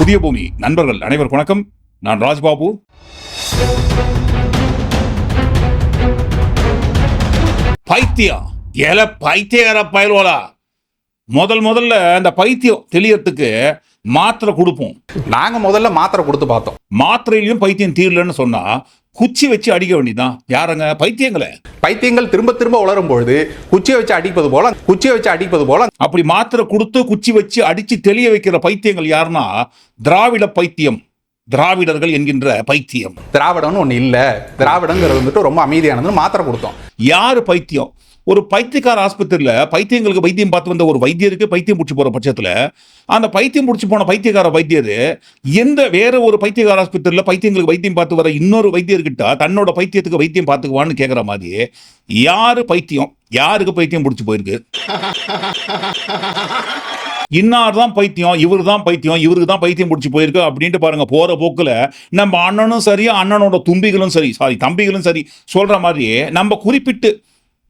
புதிய பூமி. நண்பர்கள் அனைவருக்கும் வணக்கம். நான் ராஜ்பாபு. பைத்தியம். ஏல பைத்தியகார பயல்வாளா. முதல் முதல்ல அந்த பைத்தியம் தெளியறதுக்கு மாத்திரை கொடுப்போம். நாங்க முதல்ல மாத்திரை கொடுத்து பார்த்தோம். மாத்திரையிலையும் பைத்தியம் தீரலன்னு சொன்னா குச்சி வச்சு அடிக்க வேண்டியதுதான். யாருங்க? பைத்தியங்களே. பைத்தியங்கள் திரும்ப திரும்ப உளரும் பொழுது குச்சியை வச்சு அடிப்பது போல குச்சியை வச்சு அடிப்பது போல. அப்படி மாத்திரை கொடுத்து குச்சி வச்சு அடிச்சு தெளிய வைக்கிற பைத்தியங்கள் யாருன்னா? திராவிட பைத்தியம். திராவிடர்கள் என்கின்ற பைத்தியம். திராவிடம்னு ஒண்ணு இல்ல. திராவிடங்கிறது வந்துட்டு ரொம்ப அமைதியானதுன்னு மாத்திரை கொடுத்தோம். யாரு பைத்தியம்? ஒரு பைத்தியக்கார ஆஸ்பத்திரியில் பைத்தியங்களுக்கு வைத்தியம் பார்த்து வந்த ஒரு வைத்தியருக்கு பைத்தியம் பிடிச்சி போகிற பட்சத்தில் அந்த பைத்தியம் பிடிச்சி போன பைத்தியக்கார வைத்தியர் எந்த வேற ஒரு பைத்தியக்கார ஆஸ்பத்திரியில் பைத்தியங்களுக்கு வைத்தியம் பார்த்து வர இன்னொரு வைத்தியர்கிட்ட தன்னோட பைத்தியத்துக்கு வைத்தியம் பார்த்துக்குவான்னு கேட்குற மாதிரி யார் பைத்தியம் யாருக்கு பைத்தியம் பிடிச்சி போயிருக்கு? இன்னார் தான் பைத்தியம் இவர் தான் பைத்தியம் இவருக்கு தான் பைத்தியம் பிடிச்சி போயிருக்கு அப்படின்ட்டு பாருங்க போற போக்கில் நம்ம அண்ணனும் சரி அண்ணனோட தும்பிகளும் சரி சாரி தம்பிகளும் சரி சொல்ற மாதிரி நம்ம குறிப்பிட்டு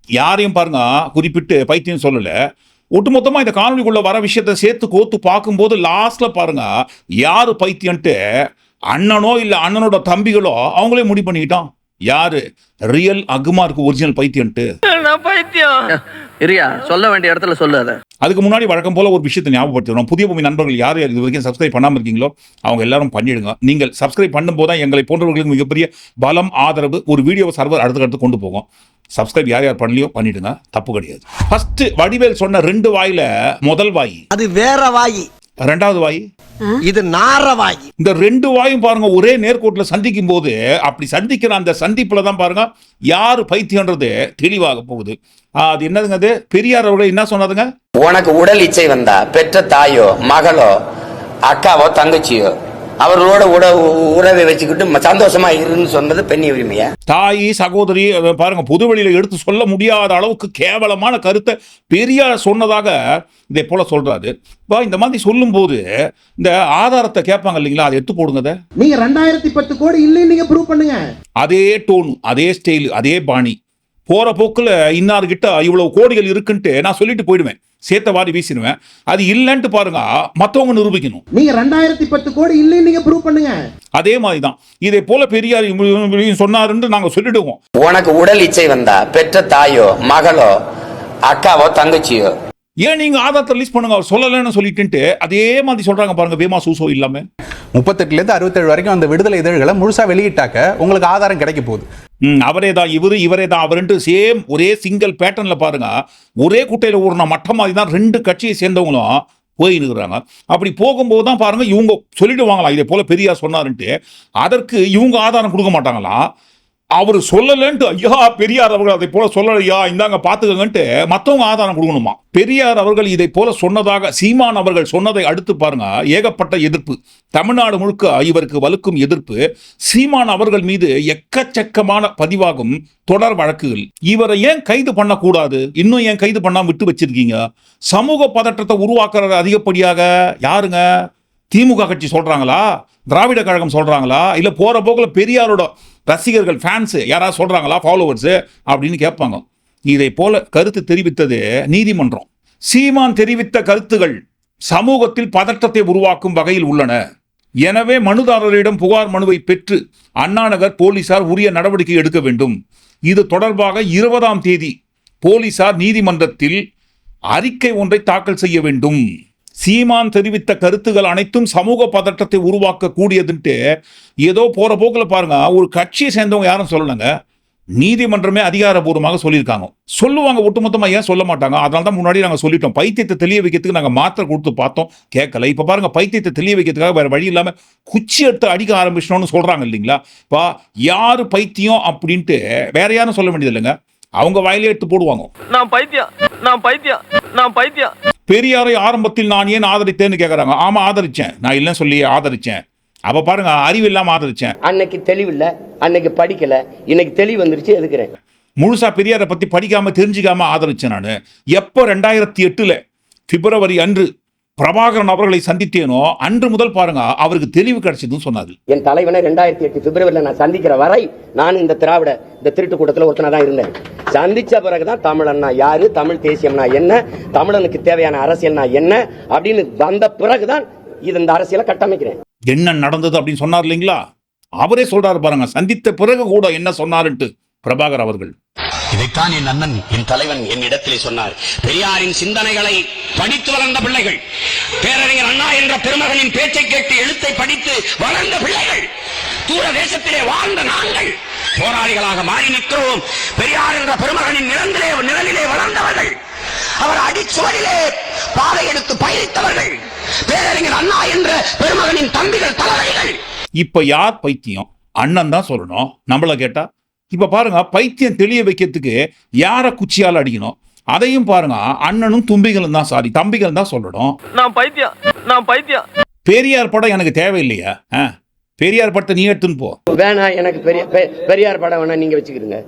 யாரையும் பாருங்க குறிப்பிட்டு பைத்தியம் சொல்லலை. ஒட்டுமொத்தமாக இந்த காணொலிக்குள்ள வர விஷயத்தை சேர்த்து கோத்து பார்க்கும்போது லாஸ்ட்டில் பாருங்க யார் பைத்தியன்ட்டு அண்ணனோ இல்லை அண்ணனோட தம்பிகளோ அவங்களே முடிவு பண்ணிக்கிட்டோம் யாரு? ரியல் அகுமாருக்கு ஒரிஜினல் பைத்தியன்ட்டு நான் பைத்தியம்? இரியா சொல்ல வேண்டிய இடத்துல சொல்லு அதை. அதுக்கு முன்னாடி வழக்கம் போல ஒரு விஷயத்தை ஞாபகப்படுத்துறோம் புதிய பூமி நண்பர்கள் யார் யார் இது வரைக்கும் சப்ஸ்கிரைப் பண்ணாமல் இருக்கீங்களோ அவங்க எல்லாரும் பண்ணிடுங்க. நீங்கள் சப்ஸ்கிரைப் பண்ணும்போது தான் எங்களை போன்றவர்களுக்கு மிகப்பெரிய பலம் ஆதரவு ஒரு வீடியோ சர்வர் அடுத்து கொண்டு போகும். சப்ஸ்கிரைப் யார் யார் பண்ணலையோ பண்ணிடுங்க. தப்பு கிடையாது. ஃபர்ஸ்ட் வடிவேல் சொன்ன ரெண்டு வாயில முதல் வாய். அது வேற வாயி. ரெண்டாவது வாய். இது நார வாயி. இந்த ரெண்டு வாயும் பாருங்க ஒரே நேர்கோட்டில் சந்திக்கும் போது அப்படி சந்திக்கிற அந்த சந்திப்புல தான் பாருங்க யார் பைத்தியன்றது தெளிவாக போகுது. அது என்னதுங்க அது? பெரியார் அவர்கள் என்ன சொன்னாதுங்க உனக்கு உடல் இச்சை வந்தா பெற்ற தாயோ மகளோ அக்காவோ தங்கச்சியோ அவர்களோட உட உறவை வச்சுக்கிட்டு சந்தோஷமா இருன்னு சொன்னது பெண்ணி உரிமையா? தாய் சகோதரி பாருங்க பொதுவெளியில எடுத்து சொல்ல முடியாத அளவுக்கு கேவலமான கருத்தை பெரியார் சொன்னதாக இதை போல சொல்றாரு. இப்போ இந்த மாதிரி சொல்லும்போது இந்த ஆதாரத்தை கேட்பாங்க இல்லைங்களா? அதை எடுத்து போடுங்க. நீங்க ரெண்டாயிரத்தி பத்து கோடி இல்லைன்னு நீங்க ப்ரூவ் பண்ணுங்க. அதே டோன் அதே ஸ்டைல் அதே பாணி. போற போக்குல இன்னார்கிட்ட இவ்வளவு கோடிகள் இருக்குன்ட்டு நான் சொல்லிட்டு போயிடுவேன். சேத்த வாரி வீசிடுவேன். அது இல்லைன்ட்டு பாருங்க மற்றவங்க நிரூபிக்கணும். நீங்க ரெண்டாயிரத்தி பத்து கோடி இல்லைன்னு நீங்க ப்ரூவ் பண்ணுங்க. அதே மாதிரி தான் இதை போல பெரியார் சொன்னாருன்னு நாங்க சொல்லிடுவோம். உனக்கு உடல் இச்சை வந்தா பெற்ற தாயோ மகளோ அக்காவோ தங்கச்சியோ? ஏன் நீங்க ஆதாரத்தை ரிலீஸ் பண்ணுங்க அவர் சொல்லலைன்னு சொல்லிட்டு அதே மாதிரி சொல்றாங்க பாருங்க வேமா சூசோ இல்லாம. முப்பத்தெட்டுலேருந்து அறுபத்தேழு வரைக்கும் அந்த விடுதலை இதழ்களை முழுசாக வெளியிட்டாக்க உங்களுக்கு ஆதாரம் கிடைக்க போகுது. ம், அவரே தான் இவரு இவரே தான் அவருன்ட்டு சேம் ஒரே சிங்கிள் பேட்டர்னில் பாருங்க. ஒரே குட்டையில் ஊறின மட்டம் மாதிரி தான் ரெண்டு கட்சியை சேர்ந்தவங்களும் போயின்னுக்குறாங்க அப்படி போகும்போது தான் பாருங்கள் இவங்க சொல்லிடுவாங்களா இதே போல் பெரியார் சொன்னாருன்ட்டு. அதற்கு இவங்க ஆதாரம் கொடுக்க மாட்டாங்களாம் அவர் சொல்லலன்ட்டு ஐயா பெரியார் அவர்கள் அதை போல சொல்லலையா? இந்தாங்க பார்த்துக்கங்கன்ட்டு மற்றவங்க ஆதாரம் கொடுக்கணுமா? பெரியார் அவர்கள் இதை போல சொன்னதாக சீமான் அவர்கள் சொன்னதை அடுத்து பாருங்க ஏகப்பட்ட எதிர்ப்பு. தமிழ்நாடு முழுக்க இவருக்கு வலுக்கும் எதிர்ப்பு. சீமான் அவர்கள் மீது எக்கச்சக்கமான பதிவாகும் தொடர் வழக்குகள். இவரை ஏன் கைது பண்ணக்கூடாது? இன்னும் ஏன் கைது பண்ணாம விட்டு வச்சிருக்கீங்க? சமூக பதற்றத்தை உருவாக்குறது அதிகப்படியாக யாருங்க? திமுக கட்சி சொல்கிறாங்களா திராவிட கழகம் சொல்கிறாங்களா இல்லை போகிற போக்கில் பெரியாரோட ரசிகர்கள் ஃபேன்ஸு யாராவது சொல்கிறாங்களா ஃபாலோவர்ஸு அப்படின்னு கேட்பாங்க. இதை போல கருத்து தெரிவித்தது நீதிமன்றம். சீமான் தெரிவித்த கருத்துகள் சமூகத்தில் பதற்றத்தை உருவாக்கும் வகையில் உள்ளன. எனவே மனுதாரரிடம் புகார் மனுவை பெற்று அண்ணாநகர் போலீசார் உரிய நடவடிக்கை எடுக்க வேண்டும். இது தொடர்பாக இருபதாம் தேதி போலீசார் நீதிமன்றத்தில் அறிக்கை ஒன்றை தாக்கல் செய்ய வேண்டும். சீமான் தெரிவித்த கருத்துகள் அனைத்தும் சமூக பதற்றத்தை உருவாக்க கூடியதுன்ட்டு ஏதோ போற போக்கில் பாருங்க ஒரு கட்சியை சேர்ந்தவங்க யாரும் சொல்லலைங்க. நீதிமன்றமே அதிகாரபூர்வமாக சொல்லியிருக்காங்க. சொல்லுவாங்க ஒட்டுமொத்தமாக ஏன் சொல்ல மாட்டாங்க? அதனால தான் முன்னாடி நாங்கள் சொல்லிட்டோம். பைத்தியத்தை தெளிய வைக்கிறதுக்கு நாங்கள் மாத்திரை கொடுத்து பார்த்தோம். கேட்கல. இப்போ பாருங்க பைத்தியத்தை தெளிய வைக்கிறதுக்காக வேற வழி இல்லாமல் குச்சி எடுத்து அடிக்க ஆரம்பிச்சோன்னு சொல்கிறாங்க இல்லைங்களா? இப்போ யார் பைத்தியம் அப்படின்ட்டு வேற யாரும் சொல்ல வேண்டியது இல்லைங்க அவங்க வாயிலே எடுத்து போடுவாங்க. நான் பைத்தியம் நான் பைத்தியம் நான் பைத்தியம். பெரியாரை ஆரம்பத்தில் நான் ஏன் ஆதரித்தேன்னு கேட்குறாங்க ஆமா ஆதரிச்சேன். நான் இல்லைன்னு சொல்லி ஆதரிச்சேன். அப்ப பாருங்க அறிவு இல்லாம ஆதரிச்சேன். அன்னைக்கு தெளிவில்ல அன்னைக்கு படிக்கல இன்னைக்கு தெளிவு வந்துருச்சு எதுக்குறேன்? முழுசா பெரியாரை பத்தி படிக்காம தெரிஞ்சுக்காம ஆதரிச்சேன் நான். எப்போ ரெண்டாயிரத்தி எட்டுல பிப்ரவரி அன்று பிரபாகரன் அவர்களை சந்தித்தேனோ அன்று முதல் பாருங்க அவருக்கு தெளிவு கிடைச்சதுன்னு சொன்னாரு என் தலைவனை ரெண்டாயிரத்தி எட்டு பிப்ரவரியில் நான் சந்திக்கிற வரை நான் இந்த திராவிட இந்த திருட்டு கூட்டத்தில் ஒருத்தனா தான் இருந்தேன். சந்திச்ச பிறகுதான் தமிழன்னா யாரு தமிழ் தேசியம்னா என்ன தமிழனுக்கு தேவையான அரசியல்னா என்ன அப்படின்னு வந்த பிறகுதான் இது இந்த அரசியலை கட்டமைக்கிறேன். என்ன நடந்தது அப்படின்னு சொன்னார் இல்லைங்களா? அவரே சொல்றாரு பாருங்க சந்தித்த பிறகு கூட என்ன சொன்னாருன்ட்டு பிரபாகர் அவர்கள். இதைத்தான் என் அண்ணன் என் தலைவன் என் இடத்திலே சொன்னார். பெரியாரின் சிந்தனைகளை படித்து வளர்ந்த பிள்ளைகள் பேரறிஞர் அண்ணா என்ற பெருமகனின் பேச்சை கேட்டு எழுத்தை படித்து வளர்ந்த பிள்ளைகள் தூர தேசத்திலே வாழ்ந்த நாங்கள் போராளிகளாக மாறி நிற்கிறோம். பெரியார் என்ற பெருமகனின் நிலந்திலே நிழலிலே வளர்ந்தவர்கள் அவர் அடிச்சுவரிலே பாதை எடுத்து பயணித்தவர்கள் பேரறிஞர் அண்ணா என்ற பெருமகனின் தம்பிகள் தலைவர்கள் இப்ப யார் பைத்தியம்? அண்ணன் தான் சொல்லணும். நம்மள கேட்டா இப்ப பாருங்க பைத்தியம் தெளிய வைக்கிறதுக்கு யார குச்சியால அடிக்கணும்? அதையும் பாருங்க அண்ணனும் தும்பிகளும் தான் சாரி தம்பிகள் தான் சொல்லணும். நான் பைத்தியம் நான் பைத்தியம். பெரியார் படம் எனக்கு தேவையில்லையா? பெரியார் படத்தை நீ எடுத்துன்னு போ. வேணாம் எனக்கு பெரிய பெரியார் படம் வேணா நீங்க வச்சுக்கிறீங்க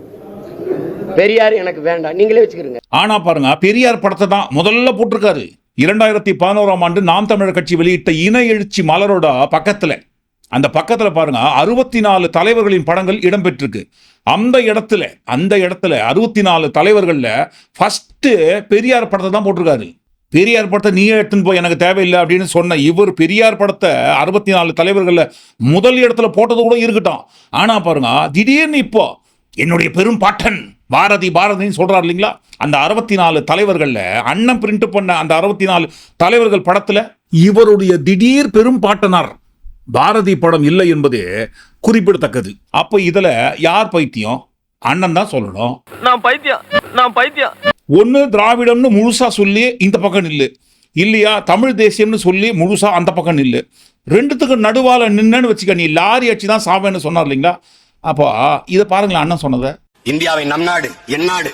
பெரியார் எனக்கு வேண்டாம் நீங்களே வச்சுக்கிறீங்க ஆனா பாருங்க பெரியார் படத்தை தான் முதல்ல போட்டிருக்காரு. இரண்டாயிரத்தி பதினோராம் ஆண்டு நாம் தமிழர் கட்சி வெளியிட்ட இன எழுச்சி மலரோட பக்கத்துல. அந்த பக்கத்துல பாருங்க அறுபத்தி நாலு தலைவர்களின் படங்கள் இடம்பெற்றிருக்கு. அந்த இடத்துல அந்த இடத்துல அறுபத்தி நாலு தலைவர்களில் ஃபஸ்ட்டு பெரியார் படத்தை தான் போட்டிருக்காரு. பெரியார் படத்தை நீயே எடுத்துன்னு போய் எனக்கு தேவையில்லை அப்படின்னு சொன்ன இவர் பெரியார் படத்தை அறுபத்தி நாலு தலைவர்களில் முதல் இடத்துல போட்டது கூட இருக்கட்டும். ஆனால் பாருங்க திடீர்னு இப்போ என்னுடைய பெரும் பாட்டன் பாரதி பாரதின்னு சொல்கிறார் இல்லைங்களா? அந்த அறுபத்தி நாலு தலைவர்களில் அண்ணன் பிரிண்ட் பண்ண அந்த அறுபத்தி நாலு தலைவர்கள் படத்தில் இவருடைய திடீர் பெரும் பாட்டனார். பாரதி படம் இல்லை என்பது குறிப்பிடத்தக்கது. அப்ப இதுல யார் பைத்தியம்? அண்ணன் தான் சொல்லணும். நான் பைத்தியம். நான் பைத்தியம். ஒன்று திராவிடம்னு முழுசா சொல்லி இந்த பக்கம் நில்லு. இல்லையா தமிழ் தேசியம்னு சொல்லி முழுசா அந்த பக்கம் நில்லு. ரெண்டுத்துக்கு நடுவால நின்னன்னு வச்சுக்க நீ லாரி அடிச்சு தான் சாவேன்னு சொன்னார் இல்லைங்களா? அப்போ இதை பாருங்களேன் அண்ணன் சொன்னதை. இந்தியாவை நம் நாடு என் நாடு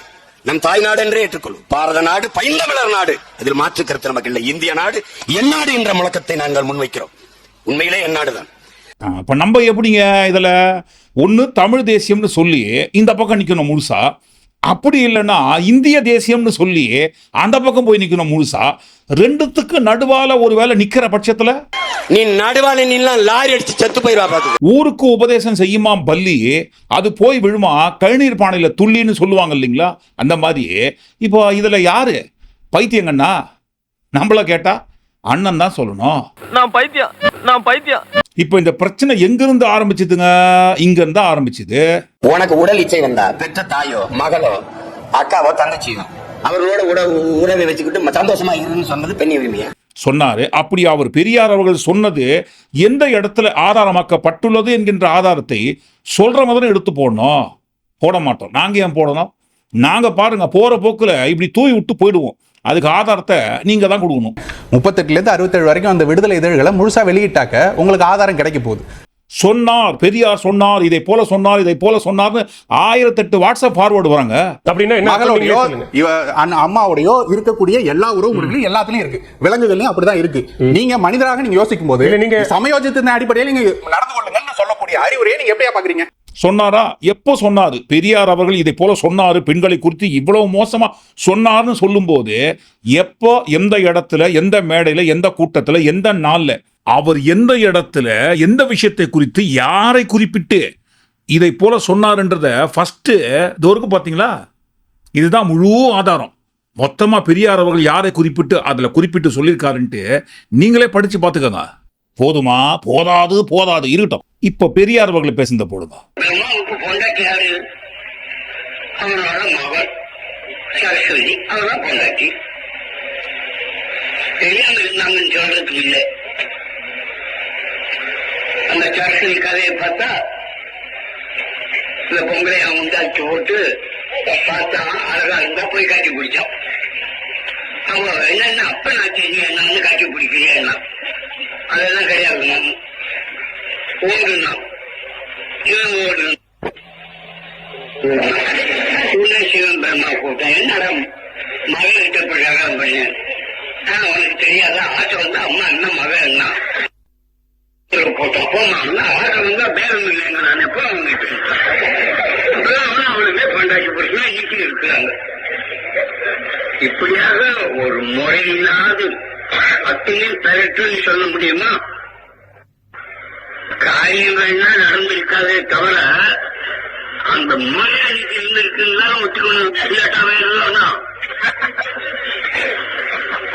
நம் தாய் நாடு என்றே ஏற்றுக்கொள்ளும் பாரத நாடு பைந்தமிழர் நாடு. இதில் மாற்று கருத்து நமக்கு இல்லை. இந்திய நாடு என் நாடு என்ற முழக்கத்தை நாங்கள் முன்வைக்கிறோம். உண்மையிலே என் நாடுதான். ஆ, இப்ப நம்ம எப்படிங்க இதுல ஒன்று தமிழ் தேசியம்னு சொல்லி இந்த பக்கம் நிக்கணும் முழுசா? அப்படி இல்லைன்னா இந்திய தேசியம்னு சொல்லி அந்த பக்கம் போய் நிக்கணும் முழுசா? ரெண்டுத்துக்கு நடுவால ஒருவேளை நிக்கிற பட்சத்துல? நீ நடுவான நீலாம் லாரி அடிச்சு செத்து போயிருவா பாத்துக்க. ஊருக்கு உபதேசம் செய்யுமா பல்லி அது போய் விழுமா? கழுநீர் பானையில துள்ளின்னு சொல்லுவாங்க இல்லைங்களா? அந்த மாதிரி இப்போ இதுல யாரு? பைத்தியங்கண்ணா? நம்மள கேட்டா? அண்ணன் தான் சொல்லணும். நான் பைத்தியம் நான் பைத்தியம். இப்போ இந்த பிரச்சனை எங்கிருந்து ஆரம்பிச்சதுங்க? இங்க இருந்தா ஆரம்பிச்சது. உனக்கு உடல் இச்சை வந்தா பெற்ற தாயோ மகளோ அக்காவோ தங்கச்சியோ அவர்களோட உட உறவை வச்சுக்கிட்டு சந்தோஷமா இருன்னு சொன்னது பெண்ணி உரிமையா சொன்னாரு. அப்படி அவர் பெரியார் அவர்கள் சொன்னது எந்த இடத்துல ஆதாரமாக்கப்பட்டுள்ளது என்கின்ற ஆதாரத்தை சொல்ற மாதிரி எடுத்து போடணும். போட மாட்டோம். நாங்க ஏன் போடணும்? நாங்க பாருங்க போற போக்குல இப்படி தூவி விட்டு போயிடுவோம். அதுக்கு ஆதாரத்தை நீங்க தான் கொடுக்கணும். முப்பத்தெட்டுலேருந்து அறுபத்தேழு வரைக்கும் அந்த விடுதலை இதழ்களை முழுசா வெளியிட்டாக்க உங்களுக்கு ஆதாரம் கிடைக்க போகுது. சொன்னார் பெரியார் சொன்னார் இதை போல சொன்னார் இதை போல சொன்னார்னு ஆயிரத்தெட்டு வாட்ஸ்அப் ஃபார்வர்டு வராங்க. அப்படின்னா நீங்களே அம்மாவோடையோ இருக்கக்கூடிய எல்லா உறவு முறைகளும் எல்லாத்துலயும் இருக்கு. விலங்குகள்லயும் அப்படிதான் இருக்கு. நீங்க மனிதராக நீங்க யோசிக்கும் போது இல்ல, நீங்க- சமயோஜித்தின் அடிப்படையில் நீங்க நடந்து கொள்ளுங்கன்னு சொல்லக்கூடிய அறிவுரையை நீங்க எப்படியா பாக்குறீங்க? சொன்னாரா? எப்போ சொன்னார்? பெரியார் அவர்கள் இதை போல சொன்னார். பெண்களை குறித்து இவ்வளவு மோசமாக சொன்னார்னு சொல்லும்போது எப்போ எந்த இடத்துல எந்த மேடையில் எந்த கூட்டத்தில் எந்த நாளில் அவர் எந்த இடத்துல எந்த விஷயத்தை குறித்து யாரை குறிப்பிட்டு இதை போல சொன்னார்ன்றத ஃபஸ்ட்டு தோருக்கு பார்த்தீங்களா? இதுதான் முழு ஆதாரம். மொத்தமாக பெரியார் அவர்கள் யாரை குறிப்பிட்டு அதில் குறிப்பிட்டு சொல்லியிருக்காருன்ட்டு நீங்களே படித்து பார்த்துக்கோங்க. போதுமா? போதாது போதாது. இருக்கட்டும். இப்ப பெரியார் அவர்களை பேசுந்த போடுங்க. பிரம்மாவுக்கு பொண்டாட்டி யாரு அவனோட மகள் சரஸ்வதி அவதான் பொண்டாட்டி தெரியாம இருந்தாங்கன்னு சொல்றதுக்கு இல்லை அந்த சரஸ்வதி கதையை பார்த்தா இந்த பொங்கலை அவன் உண்டாக்கி போட்டு பார்த்தா அழகா இருந்தா போய் காட்டி பிடிச்சான் அவங்க என்னன்னா அப்ப நான் தெரியும் என்னன்னு காட்டி பிடிக்கிறேன்னா அதெல்லாம் கிடையாது ஓடுனான் இவன் ஓடுனான் உன்னை சிவன் பெருமா என்னடா மகன்கிட்ட போய் கல்யாணம் பண்ணேன் ஆனா உனக்கு தெரியாத? ஆசை வந்து அம்மா என்ன மகன் என்ன? போட்டோம் போமா ஆசை வந்தா பேரம் இல்லைங்க நான் எப்போ அவங்ககிட்ட அவன் அவனுமே பண்டாக்கி போச்சுன்னா இன்னைக்கு இருக்கிறாங்க. இப்படியாக ஒரு முறையில்லாது அத்தையும் பெறட்டுன்னு சொல்ல முடியுமா? காரியங்கள்னா நடந்திருக்காதே தவிர அந்த அன்னைக்கு இருந்திருக்குன்னு ஒத்துக்கணும். இல்லாட்டாவே இருந்தோம்னா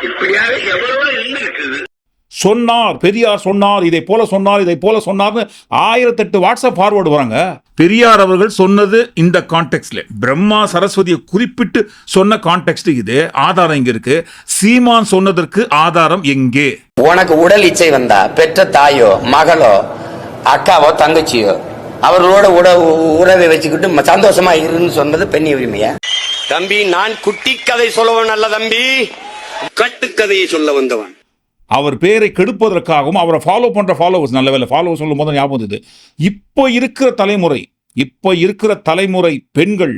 இப்படியாக எவ்வளவோ இருந்திருக்குது. சொன்னார் பெரியார் சொன்னார் இதை போல சொன்னார் இதை போல சொன்னார்னு ஆயிரத்தெட்டு வாட்ஸ்அப் ஃபார்வர்டு வராங்க. பெரியார் அவர்கள் சொன்னது இந்த கான்டெக்ட்ல பிரம்மா சரஸ்வதியை குறிப்பிட்டு சொன்ன கான்டெக்ட் இது. ஆதாரம் இங்க இருக்கு. சீமான் சொன்னதற்கு ஆதாரம் எங்கே? உனக்கு உடல் இச்சை வந்தா பெற்ற தாயோ மகளோ அக்காவோ தங்கச்சியோ அவர்களோட உட உறவை வச்சுக்கிட்டு ம- சந்தோஷமா இருன்னு சொன்னது பெண் உரிமையா? தம்பி நான் குட்டி கதை சொல்லவன் அல்ல தம்பி. கட்டுக்கதையை சொல்ல வந்தவன். அவர் பேரை கெடுப்பதற்காகவும் அவரை ஃபாலோ பண்ற ஃபாலோவர்ஸ் நல்ல வேலை ஃபாலோவர்ஸ் சொல்லும் போது ஞாபகம் வந்தது. இப்போ இருக்கிற தலைமுறை இப்போ இருக்கிற தலைமுறை பெண்கள்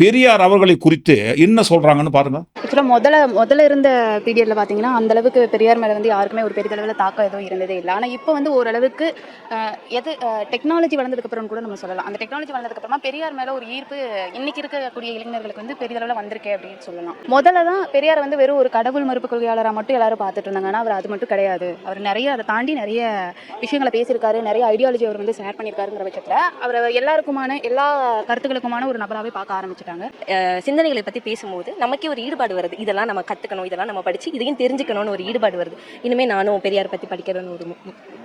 பெரியார் அவர்களை குறித்து என்ன சொல்றாங்கன்னு பாருங்க. ஆக்சுவலாக முதல்ல முதல்ல இருந்த பீரியடில் பார்த்தீங்கன்னா அந்த அளவுக்கு பெரியார் மேலே வந்து யாருக்குமே ஒரு பெரிதளவில் தாக்கம் எதுவும் இருந்ததே இல்லை. ஆனால் இப்போ வந்து ஓரளவுக்கு எது டெக்னாலஜி வளர்ந்ததுக்கப்புறம் கூட நம்ம சொல்லலாம். அந்த டெக்னாலஜி வளர்ந்ததுக்கப்புறமா பெரியார் மேலே ஒரு ஈர்ப்பு இன்னைக்கு இருக்கக்கூடிய இளைஞர்களுக்கு வந்து பெரிதளவில் வந்திருக்கே அப்படின்னு சொல்லலாம். முதல்ல தான் பெரியார் வந்து வெறும் ஒரு கடவுள் மறுப்பு கொள்கையாளராக மட்டும் எல்லாரும் பார்த்துட்டு இருந்தாங்க. ஆனால் அவர் அது மட்டும் கிடையாது. அவர் நிறைய அதை தாண்டி நிறைய விஷயங்களை பேசியிருக்காரு. நிறைய ஐடியாலஜி அவர் வந்து ஷேர் பண்ணியிருக்காருங்கிற பட்சத்தில் அவர் எல்லாருக்கும் எல்லாருக்குமான எல்லா கருத்துக்களுக்குமான ஒரு நபராகவே பார்க்க ஆரம்பிச்சிட்டாங்க. சிந்தனைகளை பற்றி பேசும்போது நமக்கே ஒரு ஈடுபாடு வருது. இதெல்லாம் நம்ம கற்றுக்கணும் இதெல்லாம் நம்ம படித்து இதையும் தெரிஞ்சுக்கணும்னு ஒரு ஈடுபாடு வருது. இனிமேல் நானும் பெரியார் பற்றி படிக்கிறேன்னு ஒரு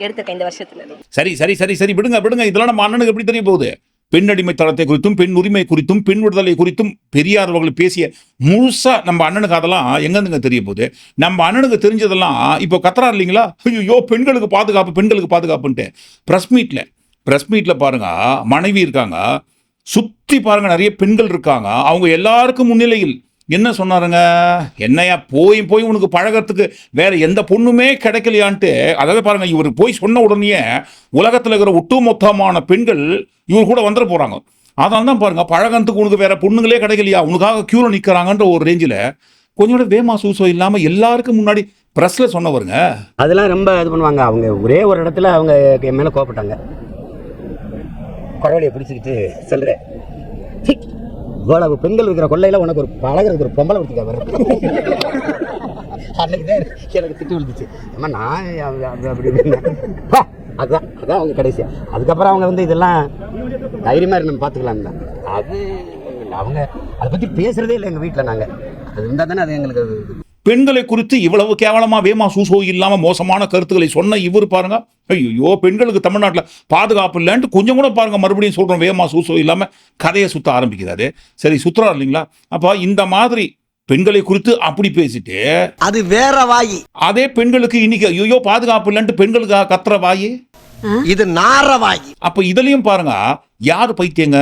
எடுத்திருக்கேன் இந்த வருஷத்துல. சரி சரி சரி சரி விடுங்க விடுங்க. இதெல்லாம் நம்ம அண்ணனுக்கு எப்படி தெரிய போகுது? பெண் அடிமைத்தனத்தை குறித்தும் பெண் உரிமை குறித்தும் பெண் விடுதலை குறித்தும் பெரியார் அவர்கள் பேசிய முழுசா நம்ம அண்ணனுக்கு அதெல்லாம் எங்கெந்துங்க தெரிய போகுது? நம்ம அண்ணனுக்கு தெரிஞ்சதெல்லாம் இப்போ கத்துறா இல்லைங்களா? ஐயோ பெண்களுக்கு பாதுகாப்பு பெண்களுக்கு பாதுகாப்புன்ட்டு. ப்ரெஸ் மீட்ல ப்ரெஸ் மீட்டில் பாருங்க மனைவி இருக்காங்க சுற்றி பாருங்க நிறைய பெண்கள் இருக்காங்க. அவங்க எல்லாருக்கும் முன்னிலையில். என்ன சொன்னாருங்க? என்னையா போய் போய் உனக்கு பழகிறதுக்கு வேற எந்த பொண்ணுமே கிடைக்கலையான்ட்டு அதாவது பாருங்க இவர் போய் சொன்ன உடனே உலகத்தில் இருக்கிற ஒட்டுமொத்தமான பெண்கள் இவர் கூட வந்துட போகிறாங்க அதனால தான் பாருங்க பழகிறதுக்கு உனக்கு வேற பொண்ணுங்களே கிடைக்கலையா? உனக்காக க்யூவில் நிற்கிறாங்கன்ற ஒரு ரேஞ்சில் கொஞ்சம் கூட வேமா சூசோ இல்லாமல் எல்லாருக்கும் முன்னாடி ப்ரெஸ்ல சொன்னவருங்க. அதெல்லாம் ரொம்ப இது பண்ணுவாங்க. அவங்க ஒரே ஒரு இடத்துல அவங்க என் மேலே கோபப்பட்டாங்க குழவழியை பிடிச்சிக்கிட்டு சொல்கிறேன் இவ்வளவு பெண்கள் இருக்கிற கொள்ளையில் உனக்கு ஒரு பழகிறதுக்கு ஒரு பொம்பளை பிடிச்சிக்க வர அன்னைக்கு தான் எனக்கு திட்டு விழுந்துச்சு. அம்மா நான் அது அப்படி அதுதான் அதுதான் அதான் அவங்க கடைசியாக அதுக்கப்புறம் அவங்க வந்து இதெல்லாம் தைரியமாக நம்ம பார்த்துக்கலாம் தான் அது அவங்க அதை பற்றி பேசுகிறதே இல்லை எங்கள் வீட்டில் நாங்கள் அது இருந்தால் தானே அது எங்களுக்கு அது பெண்களை குறித்து இவ்வளவு கேவலமா வேமா சூசோ இல்லாம மோசமான கருத்துக்களை சொன்ன இவர் பாருங்க. ஐயோ பெண்களுக்கு தமிழ்நாட்டில் பாதுகாப்பு இல்லைன்ட்டு கொஞ்சம் கூட பாருங்க மறுபடியும் சொல்றோம் வேமா சூசோ இல்லாம கதையை சுத்த ஆரம்பிக்கிறாரு. சரி சுத்துறாரு இல்லைங்களா? அப்ப இந்த மாதிரி பெண்களை குறித்து அப்படி பேசிட்டு அது வேற வாயி. அதே பெண்களுக்கு இன்னைக்கு ஐயோ பாதுகாப்பு இல்லைன்ட்டு பெண்களுக்கு கத்துற வாயி? இது நார வாயி. அப்ப இதுலயும் பாருங்க யாரு பைத்தியங்க?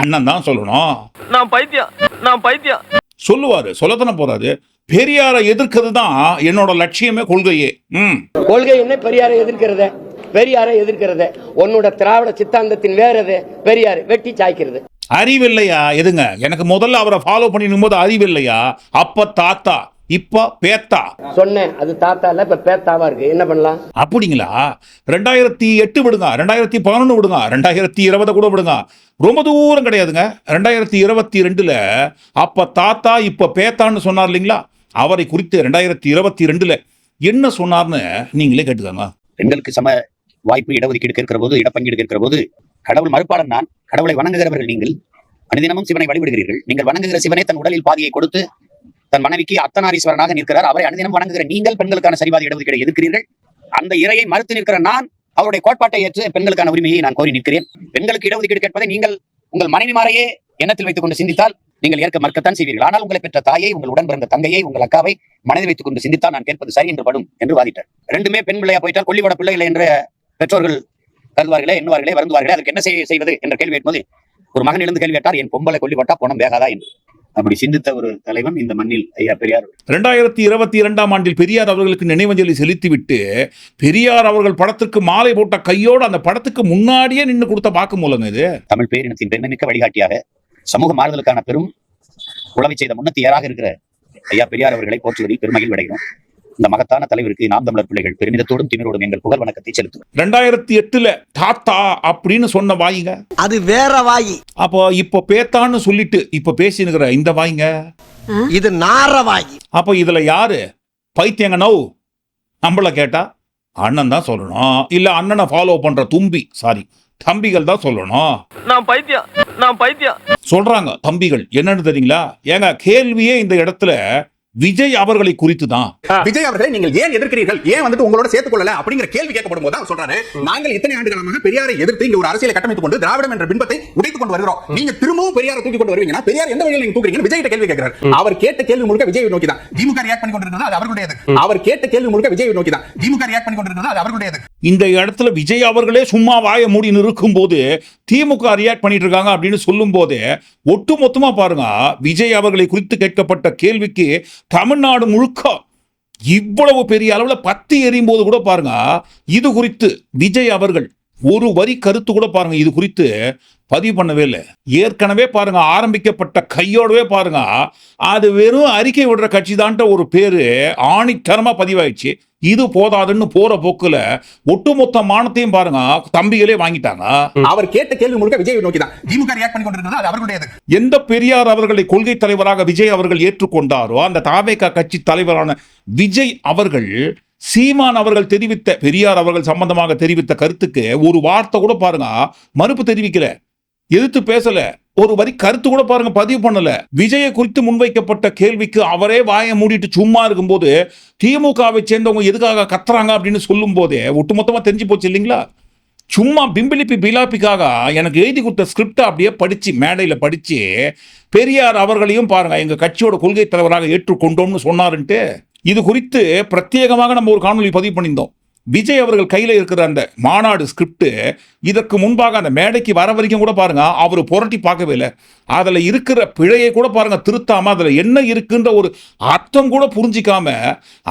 அண்ணன் தான் சொல்லணும். நான் பைத்தியம் நான் பைத்தியம். சொல்லுவாரு சொல்லத்தானே போறாரு. பெரியாரை எதிர்க்கிறது தான் என்னோட லட்சியமே கொள்கையே. ம். கொள்கை என்ன? பெரியாரை எதிர்க்கிறத. பெரியாரை எதிர்க்கிறத. உன்னோட திராவிட சித்தாந்தத்தின் வேறது பெரியார் வெட்டி சாய்க்கிறது. அறிவில்லையா? எதுங்க? எனக்கு முதல்ல அவரை ஃபாலோ பண்ணிடும் போது அறிவில்லையா? அப்ப தாத்தா இப்ப பேத்தா. சொன்னேன். அது தாத்தா இல்ல இப்ப பேத்தாவா இருக்கு. என்ன பண்ணலாம்? அப்படிங்களா? ரெண்டாயிரத்தி எட்டு விடுங்க. ரெண்டாயிரத்தி பதினொன்று விடுங்க. ரெண்டாயிரத்தி இருபதை கூட விடுங்க. ரொம்ப தூரம் கிடையாதுங்க. ரெண்டாயிரத்தி இருபத்தி ரெண்டுல அப்ப தாத்தா இப்ப பேத்தான்னு சொன்னார் இல்லைங்களா? அவரை குறித்து ரெண்டாயிரத்தி இருபத்தி ரெண்டுல என்ன சொன்னார்னு நீங்களே கேட்டுக்காங்க. பெண்களுக்கு சம வாய்ப்பு இடஒதுக்கீடு இருக்கிற போது இடப்பங்கீடு இருக்கிற போது கடவுள் மறுப்பாளன் நான் கடவுளை வணங்குகிறவர்கள் நீங்கள் அனுதினமும் சிவனை வழிபடுகிறீர்கள். நீங்கள் வணங்குகிற சிவனை தன் உடலில் பாதியை கொடுத்து தன் மனைவிக்கு அத்தனாரீஸ்வரனாக நிற்கிறார். அவரை அனுதினம் வணங்குகிற நீங்கள் பெண்களுக்கான சரிவாதி இடஒதுக்கீடு எதிர்க்கிறீர்கள். அந்த இறையை மறுத்து நிற்கிற நான் அவருடைய கோட்பாட்டை ஏற்று பெண்களுக்கான உரிமையை நான் கோரி நிற்கிறேன். பெண்களுக்கு இடஒதுக்கீடு கேட்பதை நீங்கள் உங்கள் மனைவிமாரையே எண்ணத்தில் வைத்துக் கொண்டு சிந்தித்தால் நீங்கள் ஏற்க மறுக்கத்தான் செய்வீர்கள். ஆனால் உங்களை பெற்ற தாயை உங்கள் உடன் பிறந்த தங்கையை உங்கள் அக்காவை மனதில் வைத்துக் கொண்டு சிந்தித்தால் நான் கேட்பது சரி என்று படும் என்று வாதிட்டார். ரெண்டுமே பெண் பிள்ளையா போயிட்டால் கொல்லிவட பிள்ளைகள் என்ற பெற்றோர்கள் கருதுவார்களே எண்ணுவார்களே வருந்துவார்களே அதுக்கு என்ன செய்ய செய்வது என்ற கேள்வி கேட்போது ஒரு மகன் எழுந்து கேள்வி கேட்டார் என் பொம்பளை கொல்லிப்பட்டா போனம் வேகாதா? என்று. அப்படி சிந்தித்த ஒரு தலைவன் இந்த மண்ணில் ஐயா பெரியார் ரெண்டாயிரத்தி இருபத்தி இரண்டாம் ஆண்டில் பெரியார் அவர்களுக்கு நினைவஞ்சலி செலுத்திவிட்டு பெரியார் அவர்கள் படத்துக்கு மாலை போட்ட கையோடு அந்த படத்துக்கு முன்னாடியே நின்று கொடுத்த வாக்குமூலங்க இது தமிழ் பேரினத்தின் பெருமைமிக்க வழிகாட்டியாக சமூக மாறுதலுக்கான பெரும் உழவை செய்த முன்னத்தியராக இருக்கிற ஐயா பெரியார் அவர்களை போற்றுவதில் பெருமையில் விடைகிறோம் இந்த மகத்தான தலைவருக்கு நாம் தமிழர் பிள்ளைகள் பெருமிதத்தோடும் திமிரோடும் எங்கள் புகழ் வணக்கத்தை செலுத்துவோம். ரெண்டாயிரத்தி எட்டுல தாத்தா அப்படின்னு சொன்ன வாய்ங்க. அது வேற வாயி. அப்போ இப்போ பேத்தான்னு சொல்லிட்டு இப்போ பேசினுக்கிற இந்த வாய்ங்க. இது நார வாயி. அப்போ இதுல யாரு? பைத்தியங்க நோ நம்மள கேட்டா அண்ணன் தான் சொல்லணும். இல்ல அண்ணனை ஃபாலோ பண்ற தும்பி. சாரி தம்பிகள் தான் சொல்லணும். நான் பைத்தியம் நான் பைத்தியம். சொல்றாங்க தம்பிகள். என்னன்னு தெரியுங்களா? ஏங்க கேள்வியே இந்த இடத்துல விஜய் அவர்களை குறித்து தான் விஜய் அவர்களை நீங்கள் ஏன் எதிர்க்கிறீர்கள்? ஏன் வந்துட்டு உங்களோட சேர்த்துக் கொள்ளல? அப்படிங்கிற கேள்வி கேட்கப்படும் போது அவர் சொல்றாரு. நாங்கள் இத்தனை ஆண்டு காலமாக பெரியாரை எதிர்த்து இங்க ஒரு அரசியலை கட்டமைத்துக் கொண்டு திராவிடம் என்ற பிம்பத்தை உடைத்துக் கொண்டு வருகிறோம். நீங்க திரும்பவும் பெரியாரை தூக்கி கொண்டு வருவீங்கன்னா பெரியார் எந்த வகையில் நீங்க தூக்குறீங்க விஜய் கேள்வி கேட்கிறார். அவர் கேட்ட கேள்வி முழுக்க விஜய் நோக்கி தான் திமுக ரியாக்ட் பண்ணி கொண்டிருக்கிறது அது அவர்களுடையது அவர் கேட்ட கேள்வி முழுக்க விஜய் நோக்கி தான் திமுக ரியாக்ட் பண்ணி கொண்டிருக்கிறது அது அவர்களுடையது இந்த இடத்துல விஜய் அவர்களே சும்மா வாய மூடி இருக்கும் போது திமுக ரியாக்ட் பண்ணிட்டு இருக்காங்க அப்படின்னு சொல்லும் போதே ஒட்டுமொத்தமா பாருங்க விஜய் அவர்களை குறித்து கேட்கப்பட்ட கேள்விக்கு தமிழ்நாடு முழுக்க இவ்வளவு பெரிய அளவில் பத்தி எறியும் போது கூட பாருங்க இது குறித்து விஜய் அவர்கள் ஒரு வரி கருத்து கூட பாருங்க. இது குறித்து பதிவு பண்ணவே இல்லை. ஏற்கனவே பாருங்க ஆரம்பிக்கப்பட்ட கையோடவே பாருங்க. அது வெறும் அறிக்கை விடுற கட்சி ஒரு பேரு ஆணித்தரமா பதிவாயிடுச்சு. இது போதாதுன்னு போற போக்குல ஒட்டுமொத்த மானத்தையும் பாருங்க தம்பிகளே வாங்கிட்டாங்க. அவர் கேட்ட கேள்வி முழுக்க விஜய் நோக்கி தான். திமுக ரியாக்ட் பண்ணி கொண்டிருக்கிறது அது அவர்களுடையது. எந்த பெரியார் அவர்களை கொள்கை தலைவராக விஜய் அவர்கள் ஏற்றுக்கொண்டாரோ அந்த தாவேகா கட்சி தலைவரான விஜய் அவர்கள் சீமான் அவர்கள் தெரிவித்த பெரியார் அவர்கள் சம்பந்தமாக தெரிவித்த கருத்துக்கு ஒரு வார்த்தை கூட பாருங்க. மறுப்பு தெரிவிக்கல. எதிர்த்து பேசல. ஒரு வரி கருத்து கூட பாருங்க பதிவு பண்ணல. விஜய குறித்து முன்வைக்கப்பட்ட கேள்விக்கு அவரே வாயை மூடிட்டு சும்மா இருக்கும்போது திமுகவை சேர்ந்தவங்க எதுக்காக கத்துறாங்க அப்படின்னு சொல்லும் போதே ஒட்டுமொத்தமா தெரிஞ்சு போச்சு இல்லைங்களா? சும்மா பிம்பிலிப்பி பிலாப்பிக்காக எனக்கு எழுதி கொடுத்த ஸ்கிரிப்டை அப்படியே படித்து மேடையில் படித்து பெரியார் அவர்களையும் பாருங்கள் எங்கள் கட்சியோட கொள்கை தலைவராக ஏற்றுக்கொண்டோம்னு சொன்னாருன்ட்டு இது குறித்து பிரத்யேகமாக நம்ம ஒரு காணொலி பதிவு பண்ணியிருந்தோம். விஜய் அவர்கள் கையில் இருக்கிற அந்த மாநாடு ஸ்கிரிப்ட் இதற்கு முன்பாக அந்த மேடைக்கு வர வரைக்கும் கூட பாருங்க அவர் புரட்டி பார்க்கவே இல்லை. அதில் இருக்கிற பிழையை கூட பாருங்க திருத்தாம அதில் என்ன இருக்குன்ற ஒரு அர்த்தம் கூட புரிஞ்சிக்காம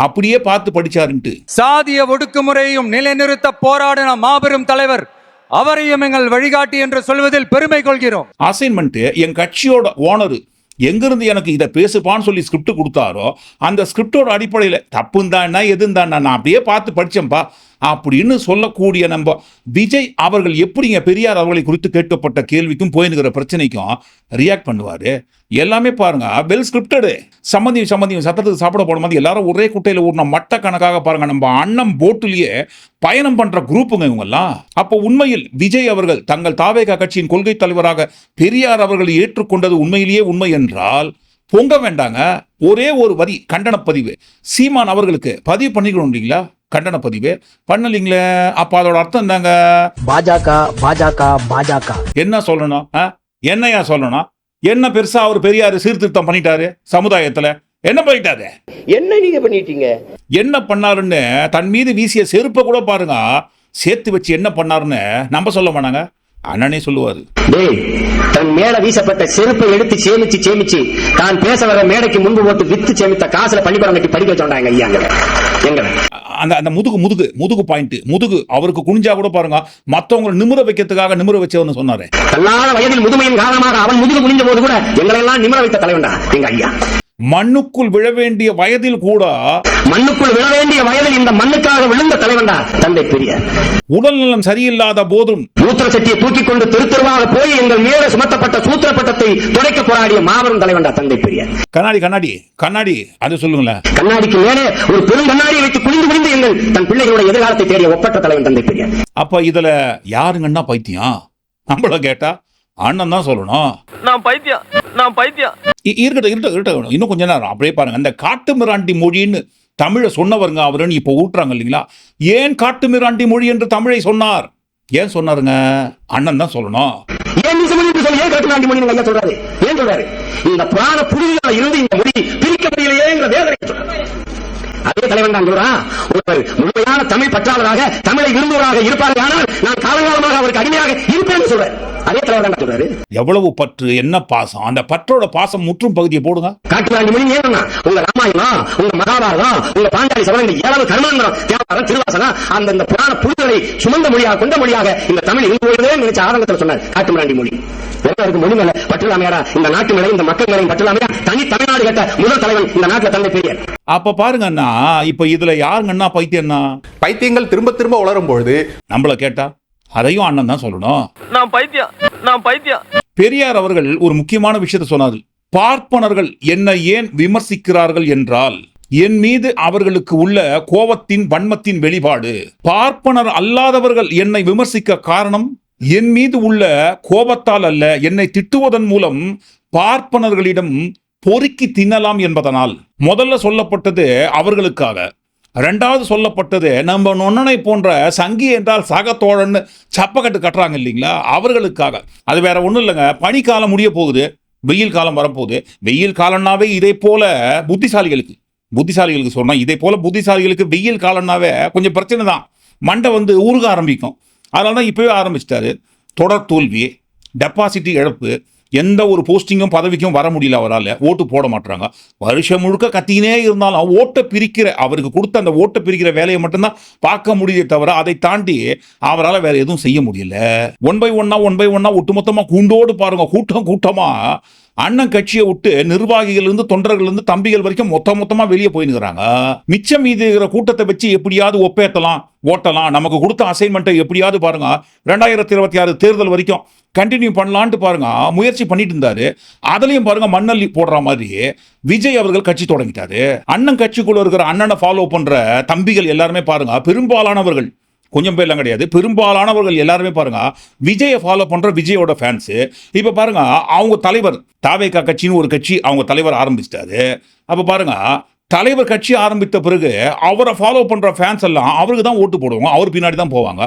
அப்படியே பார்த்து படிச்சாருன்ட்டு. சாதிய ஒடுக்குமுறையும் நிலைநிறுத்த போராடின மாபெரும் தலைவர் அவரையும் எங்கள் வழிகாட்டி என்று சொல்வதில் பெருமை கொள்கிறோம். அசைன்மெண்ட் என் கட்சியோட ஓனர் எங்கிருந்து எனக்கு இதை பேசுப்பான்னு சொல்லி ஸ்கிரிப்ட் கொடுத்தாரோ அந்த ஸ்கிரிப்டோட அடிப்படையில் தப்புந்தான்னா எதுந்தான்னா நான் அப்படியே பார்த்து படித்தேன்ப்பா அப்படின்னு சொல்லக்கூடிய நம்ம விஜய் அவர்கள் எப்படிங்க பெரியார் அவர்களை குறித்து கேட்கப்பட்ட கேள்விக்கும் போயினுக்கிற பிரச்சனைக்கும் ரியாக்ட் பண்ணுவார்? எல்லாமே பாருங்க. வெல் ஸ்கிரிப்டடு சம்மந்தி சம்மந்தி சத்தத்துக்கு சாப்பிட போடும்போது எல்லாரும் ஒரே குட்டையில் ஊர்ன மட்ட கணக்காக பாருங்க. நம்ம அண்ணம் போட்டிலேயே பயணம் பண்ற குரூப்புங்க இவங்கெல்லாம். அப்போ உண்மையில் விஜய் அவர்கள் தங்கள் தாவேகா கட்சியின் கொள்கை தலைவராக பெரியார் அவர்களை ஏற்றுக்கொண்டது உண்மையிலேயே உண்மை என்றால் பொங்க வேண்டாங்க. ஒரே ஒரு வரி கண்டன பதிவு. சீமான் அவர்களுக்கு பதிவு பண்ணிக்கணும் இல்லைங்களா? கண்டன பதிவு பண்ணலீங்களே. அப்ப அதோட அர்த்தம் என்னங்க பாஜக பாஜக பாஜக. என்ன சொல்லணும்? என்னையா சொல்லணும்? என்ன பெருசா அவர் பெரியார் சீர்திருத்தம் பண்ணிட்டாரு சமுதாயத்துல? என்ன பண்ணிட்டாரு? என்ன நீங்க பண்ணிட்டீங்க? என்ன பண்ணாருன்னு தன் மீது வீசிய செருப்பை கூட பாருங்க. சேர்த்து வச்சு என்ன பண்ணாருன்னு நம்ம சொல்ல மாட்டாங்க. அண்ணனே சொல்லுவாரு. டேய் தன் மேல வீசப்பட்ட செருப்பை எடுத்து சேமிச்சு சேமிச்சு தான் பேச வர மேடைக்கு முன்பு போட்டு வித்து சேமித்த காசுல பள்ளிக்கூடம் கட்டி படிக்க சொன்னாங்க ஐயா. அந்த அந்த முதுகு முதுகு முதுகு பாயிண்ட் முதுகு அவருக்கு குனிஞ்சா கூட பாருங்க மத்தவங்களை நிமிர வைக்கிறதுக்காக நிமிர வச்சவன்னு சொன்னாரு. தள்ளாத வயதில் முதுமையின் காரணமாக அவன் முதுகு குனிஞ்ச போது கூட எங்களை எல்லாம் நிமிர வைத்த தலைவன்டா. எங்க ஐயா. மண்ணுக்குள் விழ வேண்டிய வயதில் கூட மண்ணுக்குள் விழ வேண்டிய வயதில் இந்த மண்ணுக்காக விழுந்த தலைவன்டா தந்தை பெரியார். உடல்நலம் சரியில்லாத போதும் மூத்திர சட்டியை தூக்கி கொண்டு தெரு தெருவாக போய் எங்கள் மீது சுமத்தப்பட்ட சூத்திர பட்டத்தை துடைக்க போராடிய மாபெரும் தலைவன்டா தந்தை பெரியார். கண்ணாடி கண்ணாடி கண்ணாடி அது சொல்லுங்களேன் கண்ணாடிக்கு மேலே ஒரு பெரும் கண்ணாடியை வைத்து குனிந்து குனிந்து எங்கள் தன் பிள்ளைகளுடைய எதிர்காலத்தை தேடிய ஒப்பற்ற தலைவன் தந்தை பெரியார். அப்ப இதுல யாருங்கன்னா பைத்தியம்? நம்மள கேட்டா அண்ணன் தான் சொல்லணும். நான் பைத்தியம் நான் பைத்தியம். இருக்கட்டும் இருக்கட்டும் இருக்கட்டும். இன்னும் கொஞ்ச நேரம் அப்படியே பாருங்க. அந்த காட்டு மிராண்டி மொழின்னு தமிழை சொன்னவருங்க அவருன்னு இப்போ ஊட்டுறாங்க இல்லைங்களா? ஏன் காட்டு மிராண்டி மொழி என்று தமிழை சொன்னார்? ஏன் சொன்னாருங்க? அண்ணன் தான் சொல்லணும். ஏன் சொல்றாரு? ஏன் சொல்றாரு? இந்த புராண புரிதல இருந்து இந்த மொழி பிரிக்க முடியலையேங்கிற வேதனை சொல்றாரு. அதே தலைவன் தான் சொல்றான் ஒருவர் முழுமையான தமிழ் பற்றாளராக தமிழை விரும்புவராக இருப்பார்கள் ஆனால் நான் காலகாலமாக அவருக்கு அடிமையாக தான் சொல்றாரு. எவ்வளவு பற்று என்ன பாசம்? அந்த பற்றோட பாசம் முற்றும் பகுதியை போடுங்க. காட்டுநாண்டி மொழி ஏன்னா உங்க ராமாயணம் உங்க மகாபாரதம் உங்க பாஞ்சாலி சபதங்கள் ஏழாவது கர்மாந்திரம் தேவாரம் திருவாசனம் அந்த இந்த புராண புரிதலை சுமந்த மொழியாக கொண்ட மொழியாக இந்த தமிழ் இருந்து போயிடுதே நினைச்ச ஆரம்பத்தில் சொன்னார் காட்டுமிராண்டி மொழி. வெறும் மொழி மேல பற்றுலாமையாரா இந்த நாட்டு மேல இந்த மக்கள் மேலையும் பற்றுலாமையா தனி தமிழ்நாடு கேட்ட முதல் தலைவன் இந்த நாட்டுல தந்தை பெரியார். அப்ப பாருங்கண்ணா இப்ப இதுல யாருங்கண்ணா பைத்தியம்னா? பைத்தியங்கள் திரும்ப திரும்ப உளரும் பொழுது நம்மள கேட்டா அதையும் அண்ணன் தான் சொல்லணும். நான் பைத்தியம் நான் பைத்தியம். பெரியார் அவர்கள் ஒரு முக்கியமான விஷயத்தை சொன்னார் பார்ப்பனர்கள் என்னை ஏன் விமர்சிக்கிறார்கள் என்றால் என் மீது அவர்களுக்கு உள்ள கோபத்தின் வன்மத்தின் வெளிப்பாடு. பார்ப்பனர் அல்லாதவர்கள் என்னை விமர்சிக்க காரணம் என் மீது உள்ள கோபத்தால் அல்ல என்னை திட்டுவதன் மூலம் பார்ப்பனர்களிடம் பொறுக்கி தின்னலாம் என்பதனால் முதல்ல சொல்லப்பட்டது அவர்களுக்காக. ரெண்டாவது சொல்லப்பட்டது நம்ம நொன்னனை போன்ற சங்கி என்றால் சக சப்பக்கட்டு கட்டுறாங்க இல்லைங்களா? அவர்களுக்காக. அது வேற ஒன்றும் இல்லைங்க. பனிக்காலம் முடிய போகுது. வெயில் காலம் வரப்போகுது. வெயில் காலம்னாவே இதே போல புத்திசாலிகளுக்கு. புத்திசாலிகளுக்கு சொன்னால் இதே போல புத்திசாலிகளுக்கு வெயில் காலம்னாவே கொஞ்சம் பிரச்சனை தான். மண்டை வந்து ஊருக ஆரம்பிக்கும். அதனால தான் இப்போவே ஆரம்பிச்சிட்டாரு. தொடர் தோல்வி டெபாசிட்டி இழப்பு எந்த ஒரு போஸ்டிங்கும் பதவிக்கும் வர முடியல அவரால். ஓட்டு போட மாட்டாங்க வருஷம் முழுக்க கத்தினே இருந்தாலும் ஓட்டை பிரிக்கிற அவருக்கு கொடுத்த அந்த ஓட்டை பிரிக்கிற வேலையை மட்டும்தான் பார்க்க முடியுதே தவிர அதை தாண்டி அவரால் வேற எதுவும் செய்ய முடியல. ஒன் பை ஒன்னா ஒன் பை ஒன்னா ஒட்டுமொத்தமாக கூண்டோடு பாருங்க. கூட்டம் கூட்டமா அண்ணன் கட்சியை விட்டு நிர்வாகிகள் இருந்து தொண்டர்கள் இருந்து தம்பிகள் வரைக்கும் மொத்த மொத்தமா வெளியே போயினுக்கிறாங்க மிச்சம் மீது இருக்கிற கூட்டத்தை வச்சு எப்படியாவது ஒப்பேத்தலாம் ஓட்டலாம். நமக்கு கொடுத்த அசைன்மெண்ட்டை எப்படியாவது பாருங்க. ரெண்டாயிரத்தி இருபத்தி ஆறு தேர்தல் வரைக்கும் கண்டினியூ பண்ணலான்ட்டு பாருங்க. முயற்சி பண்ணிட்டு இருந்தாரு. அதுலயும் பாருங்க மண்ணள்ளி போடுற மாதிரி விஜய் அவர்கள் கட்சி தொடங்கிட்டாரு. அண்ணன் கட்சிக்குள்ள இருக்கிற அண்ணனை ஃபாலோ பண்ற தம்பிகள் எல்லாருமே பாருங்க பெரும்பாலானவர்கள் கொஞ்சம் பேர்லாம் கிடையாது. பெரும்பாலானவர்கள் எல்லாருமே பாருங்க விஜயை ஃபாலோ பண்ற விஜயோட ஃபேன்ஸு இப்போ பாருங்க அவங்க தலைவர் தாவேகா கட்சின்னு ஒரு கட்சி அவங்க தலைவர் ஆரம்பிச்சிட்டாரு. அப்போ பாருங்க தலைவர் கட்சி ஆரம்பித்த பிறகு அவரை ஃபாலோ பண்ணுற ஃபேன்ஸ் எல்லாம் அவருக்கு தான் ஓட்டு போடுவாங்க அவர் பின்னாடி தான் போவாங்க.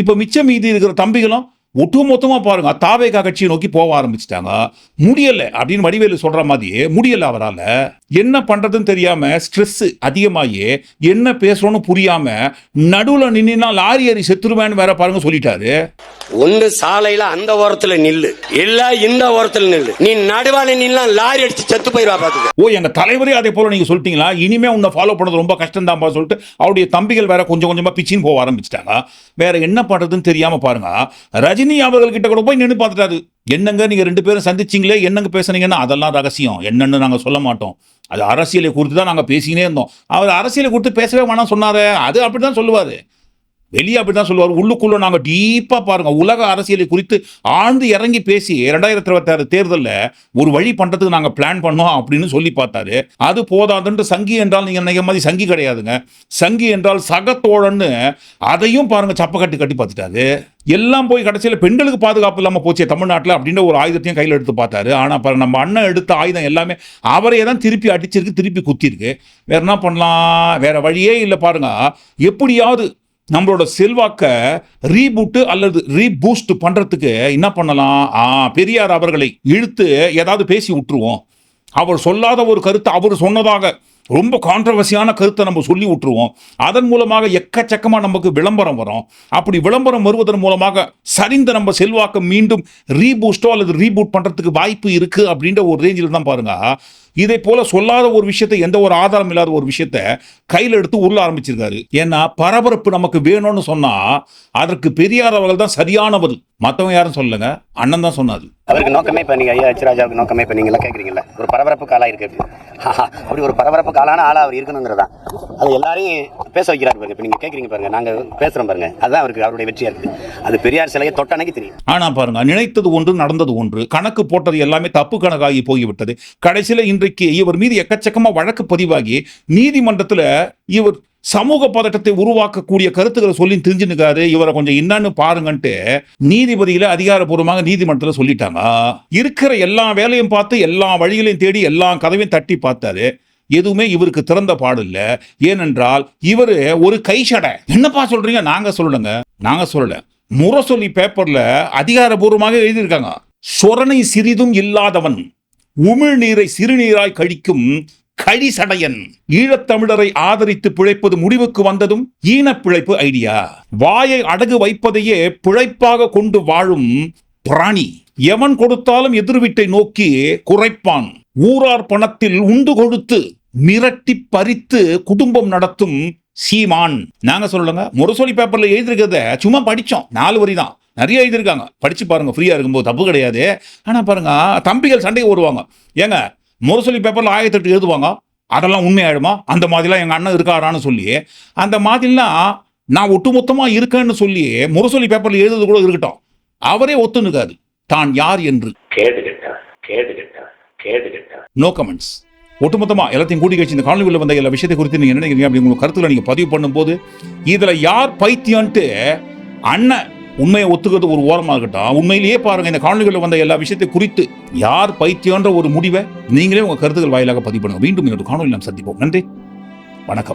இப்போ மிச்சம் மீதி இருக்கிற தம்பிகளும் ஒட்டு மொத்தமா பாருங்க தாவேகா கட்சியை நோக்கி போக ஆரம்பிச்சிட்டாங்க. முடியல அப்படின்னு வடிவேலு சொல்ற மாதிரி முடியல அவரால. என்ன பண்றதுன்னு தெரியாம ஸ்ட்ரெஸ் அதிகமாகி என்ன பேசுறோன்னு புரியாம நடுவுல நின்னா லாரி ஏறி செத்துருவேன்னு வேற பாருங்க சொல்லிட்டாரு. ஒன்று சாலையில அந்த ஓரத்துல நில்லு. இல்ல இந்த ஓரத்துல நில்லு. நீ நடுவால நின்னா லாரி அடிச்சு செத்து போயிருவா பாத்துக்க. ஓ எங்க தலைவரே அதே போல நீங்க சொல்லிட்டீங்களா? இனிமே உன்னை ஃபாலோ பண்ணது ரொம்ப கஷ்டம் தான் சொல்லிட்டு அவருடைய தம்பிகள் வேற கொஞ்சம் கொஞ்சமா பிச்சின்னு போக ஆரம்பிச்சிட்டாங்க. வேற என்ன பண்றதுன்னு தெரியாம பாருங்க ரஜினி அவர்கள்கிட்ட கூட போய் நின்று பார்த்துட்டாரு. என்னங்க நீங்கள் ரெண்டு பேரும் சந்திச்சீங்களே? என்னங்க பேசுனீங்கன்னா? அதெல்லாம் ரகசியம். என்னென்னு நாங்கள் சொல்ல மாட்டோம். அது அரசியலை குறித்து தான் நாங்கள் பேசினே இருந்தோம். அவர் அரசியலை குறித்து பேசவே வேணாம் சொன்னார். அது அப்படிதான் சொல்லுவார். வெளியே அப்படிதான் சொல்லுவார். உள்ளுக்குள்ளே நாங்கள் டீப்பாக பாருங்கள் உலக அரசியலை குறித்து ஆழ்ந்து இறங்கி பேசி ரெண்டாயிரத்தி இருபத்தாறு தேர்தலில் ஒரு வழி பண்ணுறதுக்கு நாங்கள் பிளான் பண்ணோம் அப்படின்னு சொல்லி பார்த்தாரு. அது போதாதுன்ட்டு சங்கி என்றால் நீங்கள் நினைக்க மாதிரி சங்கி கிடையாதுங்க. சங்கி என்றால் சகத்தோழன்னு அதையும் பாருங்கள் சப்பக்கட்டு கட்டி பார்த்துட்டாரு. எல்லாம் போய் கடைசியில் பெண்களுக்கு பாதுகாப்பு இல்லாமல் போச்சே தமிழ்நாட்டில் அப்படின்ற ஒரு ஆயுதத்தையும் கையில் எடுத்து பார்த்தாரு. ஆனால் பாரு நம்ம அண்ணன் எடுத்த ஆயுதம் எல்லாமே அவரையே தான் திருப்பி அடிச்சிருக்கு திருப்பி குத்திருக்கு வேற என்ன பண்ணலாம்? வேற வழியே இல்லை பாருங்க. எப்படியாவது நம்மளோட செல்வாக்க ரீபூட்டு அல்லது ரீபூஸ்ட் பண்றதுக்கு என்ன பண்ணலாம்? ஆ பெரியார் அவர்களை இழுத்து ஏதாவது பேசி விட்டுருவோம். அவர் சொல்லாத ஒரு கருத்தை அவர் சொன்னதாக ரொம்ப கான்ட்ரவர்சியான கருத்தை நம்ம சொல்லி விட்டுருவோம். அதன் மூலமாக எக்கச்சக்கமாக நமக்கு விளம்பரம் வரும். அப்படி விளம்பரம் வருவதன் மூலமாக சரிந்த நம்ம செல்வாக்கை மீண்டும் ரீபூஸ்டோ அல்லது ரீபூட் பண்ணுறதுக்கு வாய்ப்பு இருக்குது அப்படின்ற ஒரு ரேஞ்சில் தான் பாருங்கள் இதை போல சொல்லாத ஒரு விஷயத்தை எந்த ஒரு ஆதாரம் இல்லாத ஒரு விஷயத்த கையில் எடுத்து உருள ஆரம்பிச்சிருக்காரு. ஏன்னா பரபரப்பு நமக்கு வேணும்னு சொன்னா அதற்கு பெரியார் அவர்கள் தான் சரியானவர் மற்றவங்க யாரும் சொல்லுங்க அண்ணன் தான் சொன்னாரு. அவருக்கு நோக்கமே இப்போ நீங்கள் ஐயா ராஜாவுக்கு நோக்கமே இப்போ நீங்களாம் கேட்குறீங்கல்ல ஒரு பரபரப்பு காலாக இருக்கு அப்படி. ஒரு பரபரப்பு காலான ஆளாக அவர் இருக்கணுங்கிறதா அது எல்லாரையும் பேச வைக்கிறார் பாருங்க. இப்போ நீங்கள் கேட்குறீங்க பாருங்க. நாங்கள் பேசுகிறோம் பாருங்க. அதுதான் அவருக்கு அவருடைய வெற்றியாக இருக்குது அது பெரியார் சிலையை தொட்ட அன்னைக்கு தெரியும். ஆனா பாருங்க நினைத்தது ஒன்று நடந்தது ஒன்று. கணக்கு போட்டது எல்லாமே தப்பு கணக்காகி போய்விட்டது. கடைசியில இன்றைக்கு இவர் மீது எக்கச்சக்கமா வழக்கு பதிவாகி நீதிமன்றத்துல இவர் சமூக பதட்டத்தை உருவாக்கக்கூடிய கருத்துக்களை சொல்லி தெரிஞ்சுனுக்காரு இவரை கொஞ்சம் என்னன்னு பாருங்கன்ட்டு நீதிபதியில அதிகாரப்பூர்வமாக நீதிமன்றத்தில் சொல்லிட்டாங்க. இருக்கிற எல்லா வேலையும் பார்த்து எல்லா வழிகளையும் தேடி எல்லா கதவையும் தட்டி பார்த்தாரு. எதுவுமே இவருக்கு திறந்த பாடு இல்லை. ஏனென்றால் இவரு ஒரு கைஷடை என்னப்பா சொல்றீங்க? நாங்க சொல்லலங்க. நாங்க சொல்லல. முரசொலி பேப்பர்ல அதிகாரபூர்வமாக எழுதியிருக்காங்க. சொரணை சிறிதும் இல்லாதவன் உமிழ்நீரை சிறுநீராய் கழிக்கும் கழிசடையன். ஈழத்தமிழரை ஆதரித்து பிழைப்பது முடிவுக்கு வந்ததும் ஈனப் பிழைப்பு ஐடியா. வாயை அடகு வைப்பதையே பிழைப்பாக கொண்டு வாழும் பிராணி. எவன் கொடுத்தாலும் எதிர்வீட்டை நோக்கி குறைப்பான். ஊரார் பணத்தில் உண்டு கொடுத்து மிரட்டி பறித்து குடும்பம் நடத்தும் சீமான். நாங்க சொல்லலங்க முரசொலி பேப்பர்ல எழுதிருக்கிறத சும்மா படிச்சோம். நாலு வரி தான். நிறைய எழுதியிருக்காங்க. படிச்சு பாருங்க ஃப்ரீயா இருக்கும்போது தப்பு கிடையாது. ஆனா பாருங்க தம்பிகள் சண்டை ஓடுவாங்க ஏங்க முரசொலி பேப்பர்ல ஆயிரத்தி எட்டு எழுதுவாங்க. அதெல்லாம் உண்மையாயிடுமா? அந்த மாதிரிலாம் எங்க அண்ணன் இருக்காரான்னு சொல்லி அந்த மாதிரிலாம் நான் ஒட்டுமொத்தமா இருக்கேன்னு சொல்லி முரசொலி பேப்பர்ல எழுதுறது கூட இருக்கட்டும். அவரே ஒத்துனுக்காது தான் யார் என்று. நோ கமெண்ட்ஸ் ஒட்டுமொத்தமா எல்லாத்தையும் கூட்டி கழிச்சு இந்த காணொலியில் வந்த எல்லா விஷயத்தை குறித்து நீங்க என்ன நினைக்கிறீங்க அப்படி உங்க கருத்துல நீங்க பதிவு பண்ணும்போது இதுல யார் பைத்தியம்ட்டு அண்ணன் உண்மையை ஒத்துக்கிறது ஒரு ஓரமாக இருக்கட்டும். உண்மையிலேயே பாருங்க இந்த காணொலிகளில் வந்த எல்லா விஷயத்தை குறித்து யார் பைத்தியன்ற ஒரு முடிவை நீங்களே உங்க கருத்துக்கள் வாயிலாக பதிவு பண்ணுங்க. மீண்டும் இன்னொரு காணொலி நாம் சந்திப்போம். நன்றி. வணக்கம்.